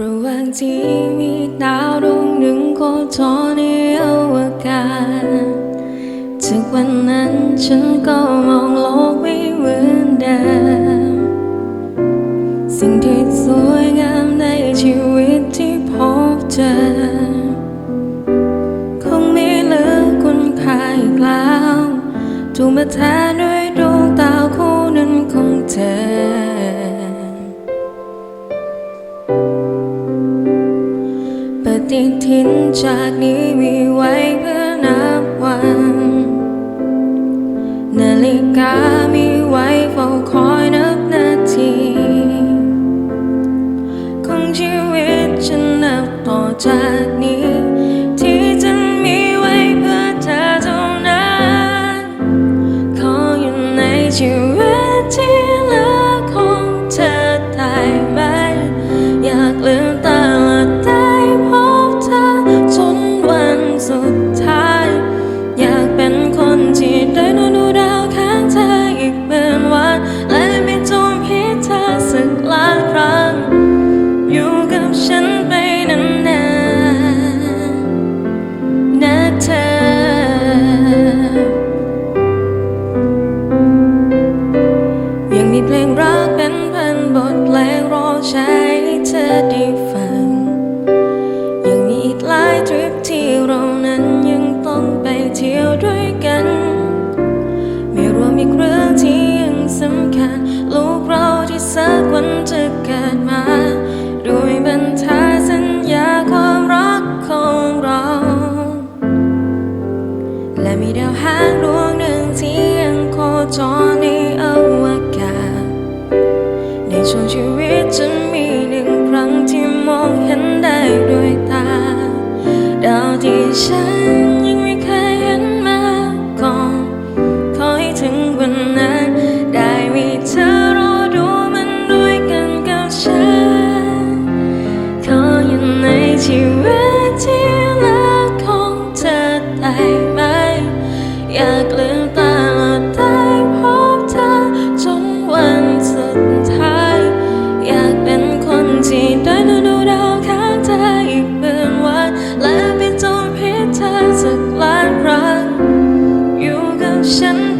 ระหว่างที่มีดาวดวงหนึ่งโคจรในอวกาศจากวันนั้นฉันก็มองโลกไม่เหมือนเดิมสิ่งที่สวยงามในชีวิตที่พบเจอ คงไม่เหลือคุณค่าอีกแล้วถูกมาแทนด้วยดวงตาคู่นั้นของเธอ ฏิทินจากนี้มีไว้เพื่อนับวัน นาฬิกามีไว้เฝ้าคอยนับนาที ของชีวิตฉันนับต่อจากนี้ ที่จะมีไว้เพื่อเธอเท่านั้น ขออยู่ในชีวิต ลงรักเป็นพันบทเพลงรอใช้ให้เธอได้ฟัง ยังมีอีกหลายทริปที่เรานั้นยังต้องไปเที่ยวด้วยกัน ไม่รวมอีกเรื่องที่ยังสำคัญ ลูกเราที่สักวันจะเกิดมาด้วยบรรทายสัญญาความรักของเรา และมีดาวหางดวงหนึ่งที่ยังโคจรในอวกาศ ช่วงชีวิตจะมีหนึ่งครั้งที่มองเห็นได้ด้วยตา ดาวที่ฉัน 想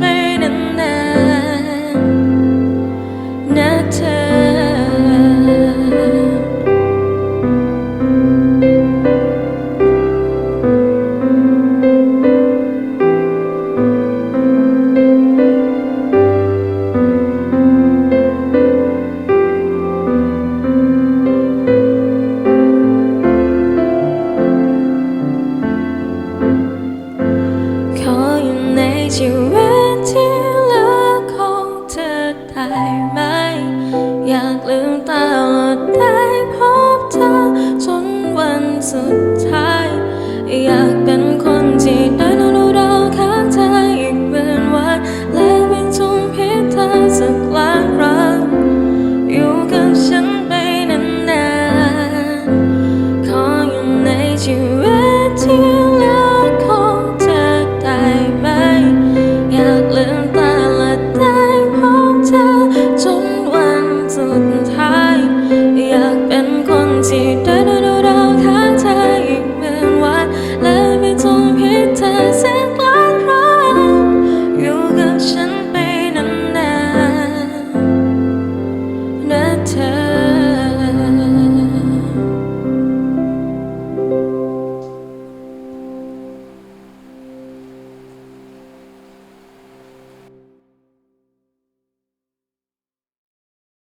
sun